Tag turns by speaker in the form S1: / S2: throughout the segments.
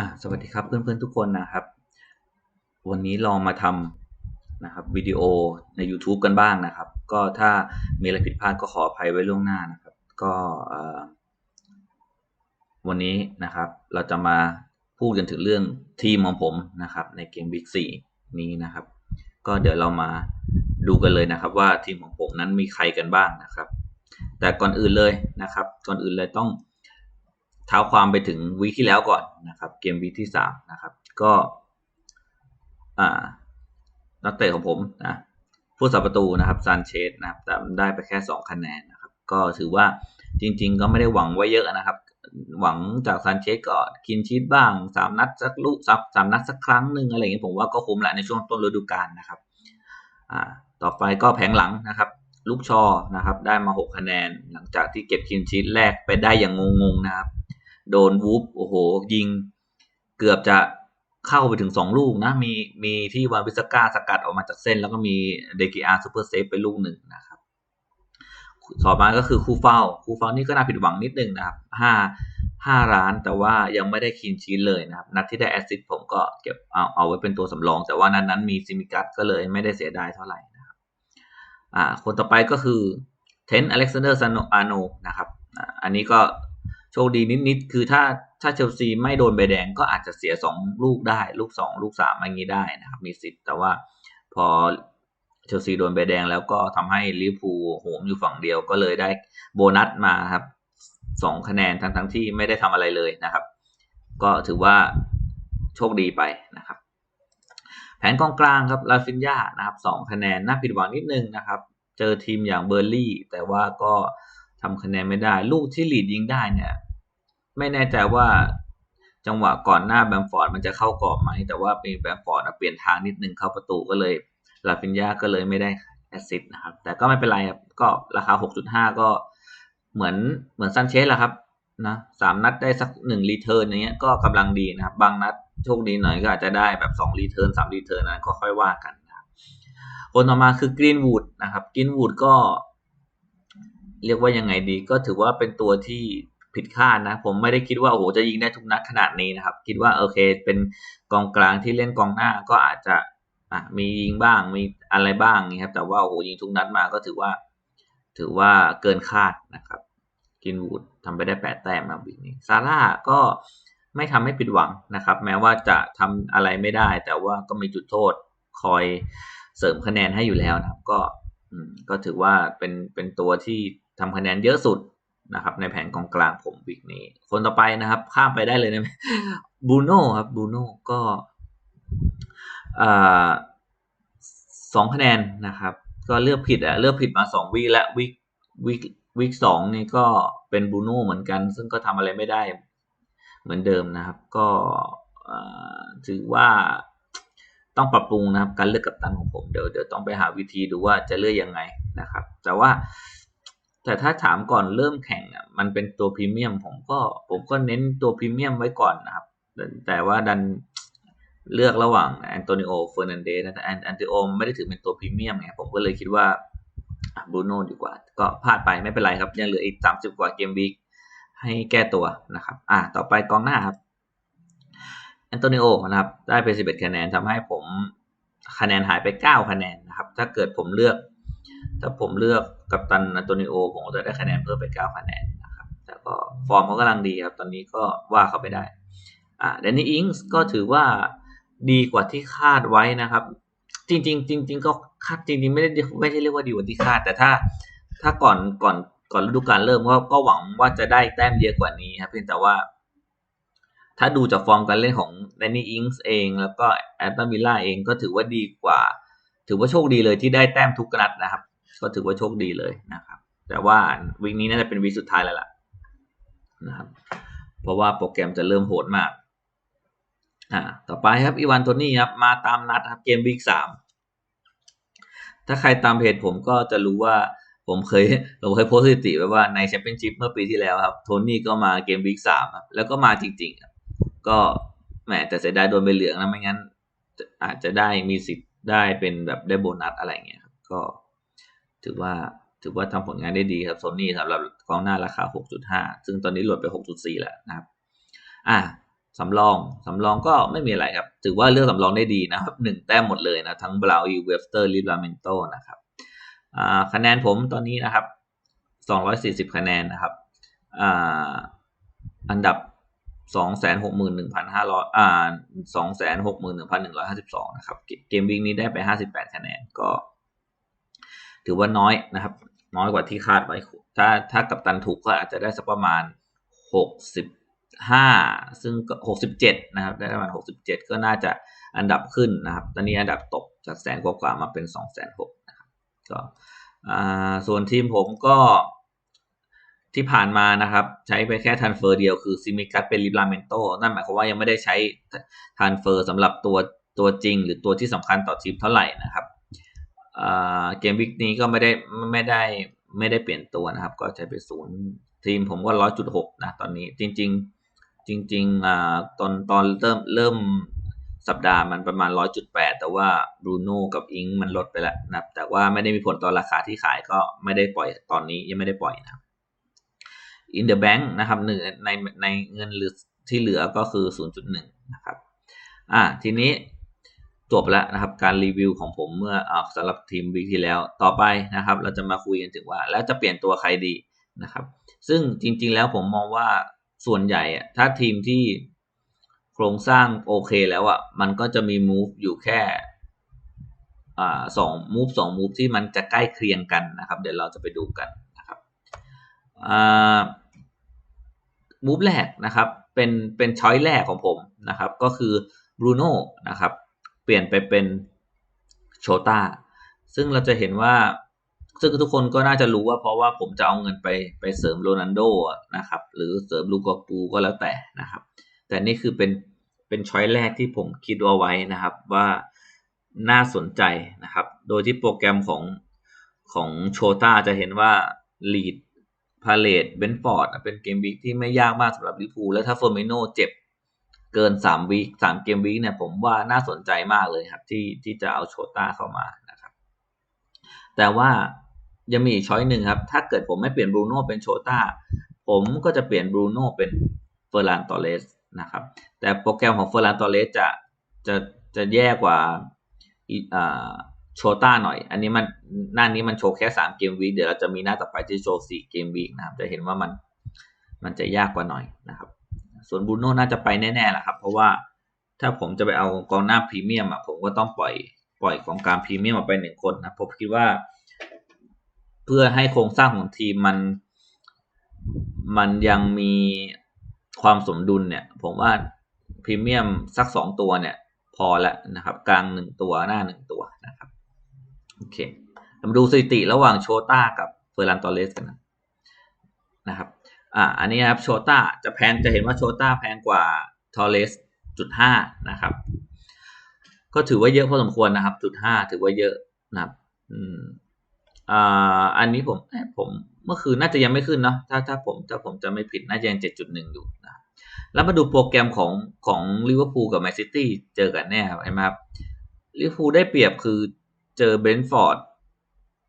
S1: อ่าสวัสดีครับเพื่อนๆทุกคนนะครับ วันนี้ลองมาทำนะครับวิดีโอใน YouTube กันบ้างนะครับ ก็ถ้ามีอะไรผิดพลาดก็ขออภัยไว้ล่วงหน้านะครับ ก็วันนี้นะครับเราจะมาพูดกันถึงเรื่องทีมของผมนะครับ ในเกม Big 4นี้นะครับ ก็เดี๋ยวเรามาดูกันเลยนะครับ ว่าทีมของผมนั้นมีใครกันบ้างนะครับ แต่ก่อนอื่นเลยนะครับ ก่อนอื่นเลยต้อง เท้าความไปถึงวีคที่แล้วก่อนนะครับ เกมวีคที่สามนะครับ ก็นักเตะของผมนะผู้สับประตูนะครับซานเชสนะครับแต่ได้ไปแค่สองคะแนนนะครับ ก็ถือว่าจริง ๆ ก็ไม่ได้หวังไว้เยอะนะครับ หวังจากซานเชสก็กินชีตบ้างสามนัดสักลูกสักสามนัดสักครั้งหนึ่งอะไรอย่างเงี้ยผมว่าก็คุ้มแหละในช่วงต้นฤดูกาลนะครับอ่าต่อไปก็แผงหลังนะครับ ลูกชอนะครับ ได้มาหกคะแนน หลังจากที่เก็บคินชีตแรกไปได้อย่างงงๆนะครับ โดนวูฟโอ้โห ยิงเกือบจะเข้าไปถึงสองลูกนะ มีมีที่วานวิสก้าสกัดออกมาจากเส้น แล้วก็มีเดกิอาซูเปอร์เซฟไปลูกหนึ่งนะครับต่อมาก็คือคู่เฝ้า คู่เฝ้านี่ก็น่าผิดหวังนิดนึงนะครับห้าห้าล้านแต่ว่ายังไม่ได้คินชีตเลยนะครับ นัดที่ได้แอสซิสผมก็เก็บเอาเอาไว้เป็นตัวสำรอง แต่ว่านั้นนั้นมีซิมิกัสก็เลยไม่ได้เสียดายเท่าไหร่นะครับอ่าคนต่อไปก็คือเทนอเล็กซานเดอร์ซานอาโนนะครับอ่าอันนี้ก็ โชคดีนิดๆคือถ้าถ้าเชลซีไม่โดนใบแดงก็อาจจะเสียสองลูกได้ ลูกสองลูกสามอย่างนี้ได้นะครับมีสิทธิ์แต่ว่าพอเชลซีโดนใบแดงแล้วก็ทำให้ลิเวอร์พูลโหมอยู่ฝั่งเดียวก็เลยได้โบนัสมาครับสองคะแนนทั้งทั้งที่ไม่ได้ทำอะไรเลยนะครับ ก็ถือว่าโชคดีไปนะครับ แผนกองกลางครับลาฟินยานะครับสองคะแนนน่าผิดหวังนิดนึงนะครับ เจอทีมอย่างเบอร์ลี่ แต่ว่าก็ ทำคะแนนไม่ได้ ลูกที่ลีดยิงได้เนี่ย ไม่แน่ใจว่าจังหวะก่อนหน้าแบมฟอร์ดมันจะเข้ากรอบไหม แต่ว่าเป็นแบมฟอร์ดเปลี่ยนทางนิดนึงเข้าประตูก็เลยลาฟินยาก็เลยไม่ได้แอสซิสต์นะครับ แต่ก็ไม่เป็นไรครับ ก็ราคา 6.5 ก็เหมือนเหมือนซันเชสแหละครับนะสามนัดได้สักหนึ่งรีเทิร์นอย่างเงี้ยก็กำลังดีนะครับ บางนัดโชคดีหน่อยก็อาจจะได้แบบ2รีเทิร์น3รีเทิร์นนั้นก็ค่อยว่ากันนะครับคนต่อมาคือกรีนวูดนะครับกรีนวูดก็ เรียกว่ายังไงดี ก็ถือว่าเป็นตัวที่ผิดคาดนะ ผมไม่ได้คิดว่าโอ้โหจะยิงได้ทุกนัดขนาดนี้นะครับ คิดว่าโอเค เป็นกองกลางที่เล่นกองหน้าก็อาจจะอะมียิงบ้างมีอะไรบ้างนี่ครับแต่ว่าโอ้โหยิงทุกนัดมาก็ถือว่า ถือว่าเกินคาดนะครับกินวูดทำไปได้แปดแต้มมาบิกนี้ซาร่าก็ไม่ทำให้ผิดหวังนะครับ แม้ว่าจะทำอะไรไม่ได้ แต่ว่าก็มีจุดโทษคอยเสริมคะแนนให้อยู่แล้วนะครับ ก็ก็ถือว่าเป็นเป็นตัวที่ ทำคะแนนเยอะสุดนะครับ ในแผนกองกลางผมวิกนี้ คนต่อไปนะครับ ข้ามไปได้เลยนะบูโน่ครับบูโน่ก็สองคะแนนนะครับ ก็เลือกผิดอะเลือกผิดมาสองวีและวิกวิกวิกสองนี่ก็เป็นบูโน่เหมือนกัน ซึ่งก็ทำอะไรไม่ได้เหมือนเดิมนะครับ ก็ถือว่าต้องปรับปรุงนะครับ การเลือกกัปตันของผมเดี๋ยวเดี๋ยวต้องไปหาวิธีดูว่าจะเลือกยังไงนะครับ แต่ว่า แต่ถ้าถามก่อนเริ่มแข่งอะมันเป็นตัวพรีเมียมผมก็ผมก็เน้นตัวพรีเมียมไว้ก่อนนะครับ แต่ว่าดันเลือกระหว่างแอนโตนิโอเฟอร์นันเดสแต่แอนโตนิโอไม่ได้ถือเป็นตัวพรีเมียมไงผมก็เลยคิดว่าบรูโน่ดีกว่า ก็พลาดไปไม่เป็นไรครับ ยังเหลืออีกสามสิบกว่าเกมวีคให้แก้ตัวนะครับ อ่าต่อไปกองหน้าครับแอนโตนิโอนะครับ ได้ไปสิบเอ็ดคะแนนทำให้ผมคะแนนหายไปเก้าคะแนนนะครับ ถ้าเกิดผมเลือก ถ้าผมเลือกกัปตันแอนโตนิโอผมจะได้คะแนนเพิ่มไปเก้าคะแนนนะครับแต่ก็ฟอร์มเขากำลังดีครับ ตอนนี้ก็ว่าเขาไปได้อ่าเดนนี่อิงส์ก็ถือว่าดีกว่าที่คาดไว้นะครับ จริง ๆ จริง ๆ ก็คาดจริงๆไม่ได้ไม่ใช่เรียกว่าดีกว่าที่คาด แต่ถ้าถ้าก่อนก่อนก่อนฤดูกาลเริ่มก็ก็หวังว่าจะได้แต้มเยอะกว่านี้ครับเพียงแต่ว่า ถ้าดูจากฟอร์มการเล่นของแดนนี่อิงส์เอง แล้วก็แอตตันวิลล่าเองก็ถือว่าดีกว่า ถือว่าโชคดีเลยที่ได้แต้มทุกนัดนะครับ ก็ถือว่าโชคดีเลยนะครับ แต่ว่าวีคนี้น่าจะเป็นวีคสุดท้ายแล้วล่ะนะครับ เพราะว่าโปรแกรมจะเริ่มโหดมากอ่าต่อไปครับอีวานโทนี่ครับมาตามนัดครับเกมวีคสามถ้าใครตามเพจผมก็จะรู้ว่าผมเคยผมเคยโพสต์สถิติไว้ว่าในแชมเปี้ยนชิพเมื่อปีที่แล้วครับโทนี่ก็มาเกมวีคสามครับแล้วก็มาจริงๆครับก็แหมแต่เสียดายโดนใบเหลืองนะไม่งั้น อาจจะได้มีสิทธิ์ได้เป็นแบบได้โบนัสอะไรเงี้ยครับก็ ถือว่าถือว่าทำผลงานได้ดีครับโซนี่สำหรับกองหน้าราคา 6.5 ซึ่งตอนนี้หลดไป 6.4 แล้วนะครับ อะสำรองสำรองก็ไม่มีอะไรครับ ถือว่าเลือกสำรองได้ดีนะครับหนึ่งแต้มหมดเลยนะ ทั้งบราวอีเวฟสเตอร์ลิลาเมนโตนะครับคะแนนผมตอนนี้นะครับ 240 คะแนนนะครับอันดับ 261,500อ่า261,152 นะครับ เกมวิ่งนี้ได้ไป 58 คะแนนก็ ถือว่าน้อยนะครับ น้อยกว่าที่คาดไว้ ถ้าถ้ากับตันถูกก็อาจจะได้สักประมาณ 65 ซึ่งก็67 นะครับ ได้ประมาณ 67 ก็น่าจะอันดับขึ้นนะครับ ตอนนี้อันดับตกจากแสนกว่ามาเป็น 2 6 0 0 0นะครับก็ส่วนทีมผมก็ที่ผ่านมานะครับ ใช้ไปแค่ทันเฟอร์เดียวคือซิมิกัสเป็นลิบลาเมนโตนั่นหมายความว่ายังไม่ได้ใช้ทันเฟอร์สำหรับตัวตัวจริง หรือตัวที่สำคัญต่อทีมเท่าไหร่นะครับ เกมวิกนี้ก็ไม่ได้ไม่ได้ไม่ได้เปลี่ยนตัวนะครับ ก็ใช้ไปศูนย์ทีมผมก็ร้อยจุดหกนะตอนนี้จริง ๆ จริงๆตอนตอนเริ่มเริ่มสัปดาห์มันประมาณร้อยจุดแปดแต่ว่าบรูโน่กับอิงมันลดไปแล้วนะแต่ว่าไม่ได้มีผลต่อราคาที่ขายก็ไม่ได้ปล่อยตอนนี้ยังไม่ได้ปล่อยนะครับ in the bank นะครับหนึ่งในในเงินหรือที่เหลือก็คือ 0.1 นะครับ อ่า ทีนี้ จบแล้วนะครับการรีวิวของผมเมื่ออสำหรับทีมวีที่แล้วต่อไปนะครับ เราจะมาคุยกันถึงว่า แล้วจะเปลี่ยนตัวใครดีนะครับ ซึ่งจริง ๆ แล้วผมมองว่าส่วนใหญ่ถ้าทีมที่โครงสร้างโอเคแล้วอะมันก็จะมีมูฟอยู่แค่อสองมูฟสองมูฟที่มันจะใกล้เคียงกันนะครับ เดี๋ยวเราจะไปดูกันนะครับมูฟแรกนะครับเป็นเป็นช้อยแรกของผมนะครับ ก็คือบรูโน่นะครับ ลี่ยนไปเป็นโชตาซึ่งเราจะเห็นว่าซึ่งทุกคนก็น่าจะรู้ว่าเพราะว่าผมจะเอาเงินไปไปเสริมโรนันโดนะครับ หรือเสริมลูกากูก็แล้วแต่นะครับ แต่นี่คือเป็นเป็นช้อยแรกที่ผมคิดเอาไว้นะครับว่าน่าสนใจนะครับ โดยที่โปรแกรมของของโชตาจะเห็นว่าลีดพาเลตเบนฟอร์ดเป็นเกมวีคที่ไม่ยากมากสำหรับลิฟูแล้วถ้าเฟอร์มิโนเจ็บ เกินสามวีคสามเกมวีคเนี่ยผมว่าน่าสนใจมากเลยครับ ที่ที่จะเอาโชต้าเข้ามานะครับ แต่ว่ายังมีอีกช้อยหนึ่งครับ ถ้าเกิดผมไม่เปลี่ยนบรูโน่เป็นโชต้าผมก็จะเปลี่ยนบรูโน่เป็นเฟอร์ลานตอเลสนะครับ แต่โปรแกรมของเฟอร์ลานตอเลสจะจะจะแย่กว่าโชต้าหน่อย อันนี้มันหน้านี้มันโชว์แค่สามเกมวีเดี๋ยวเราจะมีหน้าต่อไปที่โชว์สี่เกมวีนะครับจะเห็นว่ามันมันจะยากกว่าหน่อยนะครับ ส่วนบูโน่น่าจะไปแน่ๆแหละครับ เพราะว่าถ้าผมจะไปเอากองหน้าพรีเมียมอะผมก็ต้องปล่อยปล่อยของการพรีเมียมออกไปหนึ่งคนนะผมคิดว่า เพื่อให้โครงสร้างของทีมมัน มันยังมีความสมดุลเนี่ย ผมว่าพรีเมียมสักสองตัวเนี่ย พอแล้วนะครับ กลางหนึ่งตัวหน้าหนึ่งตัวนะครับโอเคมาดูสถิติระหว่างโชต้ากับเฟอร์รันตอเลสกันนะครับ อ่าอันนี้ครับโชต้าจะแพงจะเห็นว่าโชต้าแพงกว่าทอเลสจุดห้านะครับ ก็ถือว่าเยอะพอสมควรนะครับจุดห้าถือว่าเยอะนะครับอืมอ่าอันนี้ผมผมเมื่อคืนน่าจะยังไม่ขึ้นเนาะถ้าถ้าผมถ้าผมจะไม่ผิดน่าจะยังเจ็ดจุดหนึ่งอยู่นะแล้วมาดูโปรแกรมของของลิเวอร์พูลกับแมนซิตี้เจอกันแน่ครับเห็นไหมครับลิเวอร์พูลได้เปรียบคือเจอเบรนฟอร์ด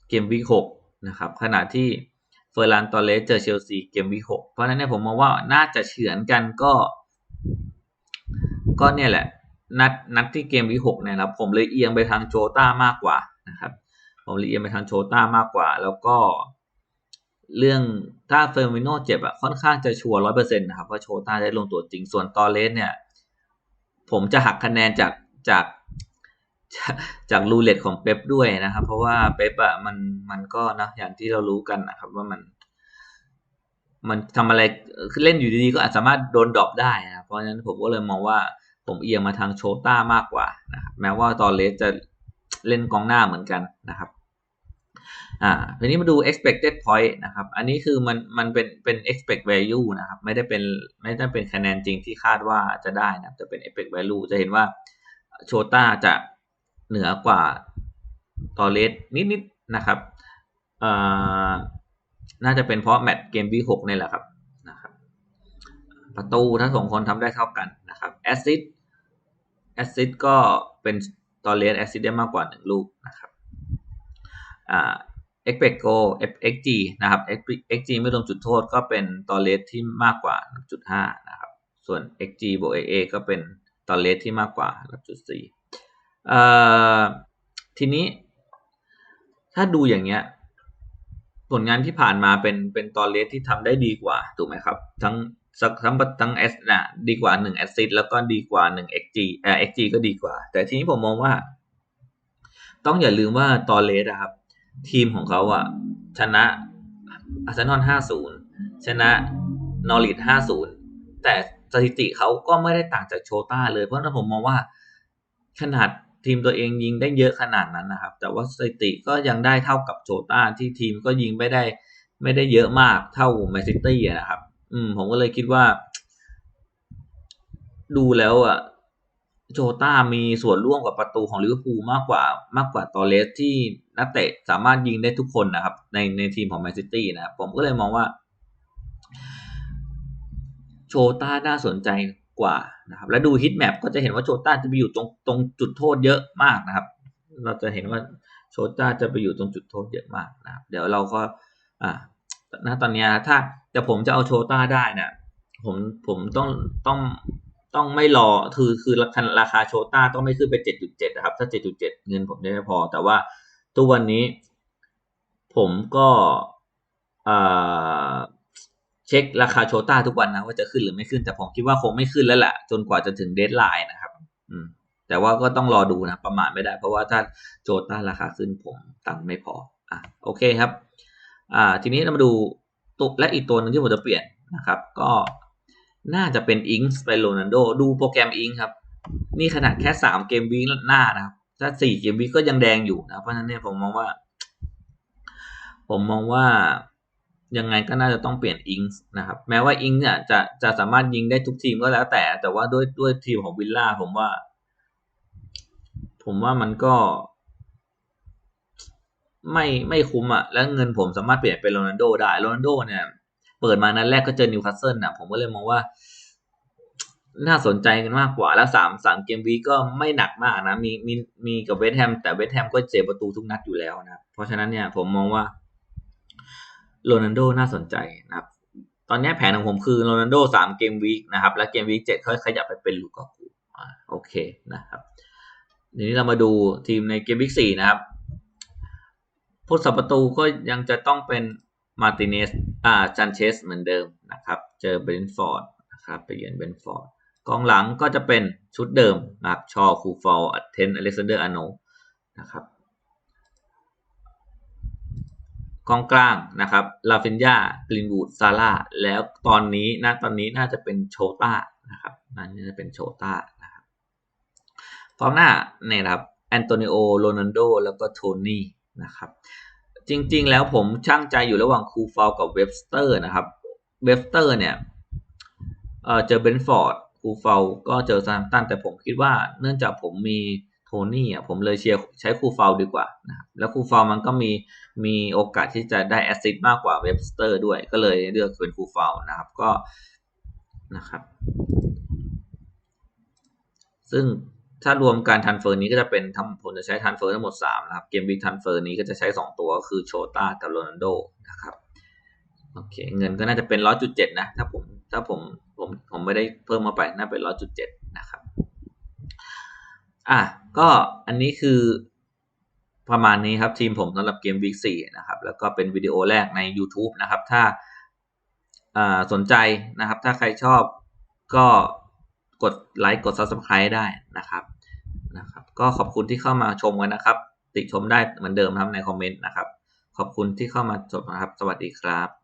S1: เกมวีหกนะครับขณะที่ เฟอร์ลันตอเลสเจอเชลซีเกมวีหกเพราะฉะนั้นเนี่ยผมมองว่าน่าจะเฉือนกันก็ ก็เนี่ยแหละ นัดนัดที่เกมวีหกเนี่ยครับผมเลยเอียงไปทางโจต้ามากกว่านะครับผมเลยเอียงไปทางโจต้ามากกว่า แล้วก็ เรื่องถ้าเฟอร์มิโนเจ็บอะค่อนข้างจะชัวร์ร้อยเปอร์เซ็นต์นะครับว่าโชต้าได้ลงตัวจริงส่วนตอเลสเนี่ย ผมจะหักคะแนนจากจาก จากรูเล็ตของเป๊ปด้วยนะครับ เพราะว่าเป๊ปอะมันมันก็นะอย่างที่เรารู้กันนะครับ ว่ามัน มันทำอะไรเล่นอยู่ดีๆก็อาจสามารถโดนดรอปได้นะเพราะฉะนั้นผมก็เลยมองว่าผมเอียงมาทางโชต้ามากกว่านะครับแม้ว่าตอนเลสจะเล่นกองหน้าเหมือนกันนะครับอ่าทีนี้มาดู expected point นะครับ อันนี้คือมันมันเป็นเป็น expect value นะครับ ไม่ได้เป็นไม่ได้เป็นคะแนนจริงที่คาดว่าจะได้นะจะเป็น expect value จะเห็นว่าโชต้าจะ เหนือกว่าตอเลสนิดๆนนะครับน่าจะเป็นเพราะแมตช์เกมวีหกนี่แหละครับนะครับประตูทั้งสองคนทำได้เท่ากันนะครับแอสซิดแอสซิดก็เป็นตอเลสแอสซิสได้มากกว่าหนึ่งลูกนะครับเอ็กเปกโกเอ็กจีนะครับเอ็กจีไม่รวมจุดโทษก็เป็นตอเลสที่มากกว่าจุดห้านะครับ ส่วน xg บวก aa ก็เป็นตอเลสที่มากกว่าจุดสี่ ทีนี้ ถ้าดูอย่างเงี้ย ผลงานที่ผ่านมาเป็นเป็นตอนเลสที่ทำได้ดีกว่า ถูกไหมครับ ทั้งสักทั้งทั้ง S นะดีกว่า1 a s s i t แล้วก็ดีกว่า1 xg เอ็กจีเอ xg ก็ดีกว่า แต่ทีนี้ผมมองว่า ต้องอย่าลืมว่าตอนเลสอะครับ ทีมของเขาอะชนะอาร์เซนอล5-0ชนะนอริท5-0แต่สถิติเขาก็ไม่ได้ต่างจากโชต้าเลย เพราะฉะนั้นผมมองว่าขนาด ทีมตัวเองยิงได้เยอะขนาดนั้นนะครับ แต่ว่าสถิติก็ยังได้เท่ากับโชต้าที่ทีมก็ยิงไม่ได้ไม่ได้เยอะมากเท่าแมนซิตี้นะครับ อืม ผมก็เลยคิดว่า ดูแล้วอะ โจต้ามีส่วนร่วมกับประตูของลิเวอร์พูลมากกว่ามากกว่าตอเลสที่นักเตะสามารถยิงได้ทุกคนนะครับ ในในทีมของแมนซิตี้นะครับผมก็เลยมองว่า โชต้าน่าสนใจ กว่านะครับ และดูฮิตแมปก็จะเห็นว่าโชต้าจะไปอยู่ตรงตรงจุดโทษเยอะมากนะครับ เราจะเห็นว่าโชต้าจะไปอยู่ตรงจุดโทษเยอะมากนะครับ เดี๋ยวเราก็อ่าณตอนนี้ถ้าแต่ผมจะเอาโชต้าได้นี่ยผมผมต้องต้องต้องไม่รอคือคือราคาราคาโชต้าต้องไม่ขึ้นไปเจ็ดจุดเจ็ดนะครับ ถ้าเจ็ดจุดเจ็ดเงินผมได้ไม่พอ แต่ว่าทุกวันนี้ผมก็อ่า เช็คราคาโชต้าทุกวันนะว่าจะขึ้นหรือไม่ขึ้นแต่ผมคิดว่าคงไม่ขึ้นแล้วแหละจนกว่าจะถึงเดทไลน์นะครับ อืม แต่ว่าก็ต้องรอดูนะ ประมาณไม่ได้ เพราะว่าถ้าโชต้าราคาขึ้นผมตังค์ไม่พอ อะโอเคครับ อ่า ทีนี้เรามาดูตัวและอีกตัวหนึงที่ผมจะเปลี่ยนนะครับ ก็น่าจะเป็นอิงส์ไปโรนันโดดูโปรแกรมอิงครับ นี่ขนาดแค่สามเกมวีหน้านะครับ ถ้าสี่เกมวีก็ยังแดงอยู่นะเพราะฉะนั้นเนี่ยผมมองว่า ผมมองว่า ยังไงก็น่าจะต้องเปลี่ยนอิงส์นะครับ แม้ว่าอิงเนี่ยจะจะสามารถยิงได้ทุกทีมก็แล้วแต่ แต่ว่าด้วยด้วยทีมของวิลล่าผมว่า ผมว่ามันก็ ไม่ไม่คุ้มอะแล้วเงินผมสามารถเปลี่ยนเป็นโรนัลโดได้โรนัลโดเนี่ยเปิดมานั้นแรกก็เจอนิวคาสเซิลนะผมก็เลยมองว่า น่าสนใจกันมากกว่า แล้วสามสามเกมวีก็ไม่หนักมากนะ มีมีมีกับเวสแฮมแต่เวสแฮมก็เสียประตูทุกนัดอยู่แล้วนะ เพราะฉะนั้นเนี่ยผมมองว่า โรนัลโดน่าสนใจนะครับ ตอนนี้แผนของผมคือโรนัลโดสามเกมวีคนะครับ แล้วเกมวีคเจ็ดค่อยขยับไปเป็นลูกากูโอเคนะครับทีนี้เรามาดูทีมในเกมวีคสี่นะครับผู้สับประตูก็ยังจะต้องเป็นมาร์ติเนสอ่าจันเชสเหมือนเดิมนะครับ เจอเบนฟอร์ดนะครับไปเยือนเบนฟอร์ดกองหลังก็จะเป็นชุดเดิมนะครับชอคูฟอลเทนอเล็กซานเดอร์อโนนะครับ กองกลางนะครับลาฟินยากลินวูดซาร่าแล้วตอนนี้นะตอนนี้น่าจะเป็นโชต้านะครับน่าจะเป็นโชต้านะครับกองหน้าเนี่ยครับแอนโตนิโอโรนัลโดแล้วก็โทนี่นะครับจริงๆ แล้วผมช่างใจอยู่ระหว่างคูฟอลกับเว็บสเตอร์นะครับเว็บสเตอร์เนี่ยเจอเบนฟอร์ดคูฟอลก็เจอซามตันแต่ผมคิดว่าเนื่องจากผมมี โทนี่อะผมเลยเชียร์ใช้คูฟอลดีกว่านะครับแล้วคูฟอลมันก็มีมีโอกาสที่จะได้แอสซิสต์มากกว่าเว็บสเตอร์ด้วยก็เลยเลือกเป็นคูฟอลนะครับก็นะครับ ซึ่งถ้ารวมการทันเฟอร์นี้ก็จะเป็นทั้งผมจะใช้ทันเฟอร์ทั้งหมดสามนะครับเกมวิกทันเฟอร์นี้ก็จะใช้สองตัวก็คือโชต้ากับโรนัลโดนะครับโอเคเงินก็น่าจะเป็นร้อยจุดเจ็ดนะ ถ้าผมถ้าผมผมผมไม่ได้เพิ่มมาไปน่าเป็นร้อยจุดเจ็ดนะครับ อะ ก็อันนี้คือประมาณนี้ครับทีมผมสำหรับเกมวีคสี่นะครับแล้วก็เป็นวิดีโอแรกใน YouTube นะครับ ถ้าสนใจนะครับ ถ้าใครชอบก็กดไลค์กด Subscribe ได้นะครับนะครับ ก็ขอบคุณที่เข้ามาชมกันนะครับ ติชมได้เหมือนเดิมนะครับในคอมเมนต์นะครับ ขอบคุณที่เข้ามาชมนะครับ สวัสดีครับ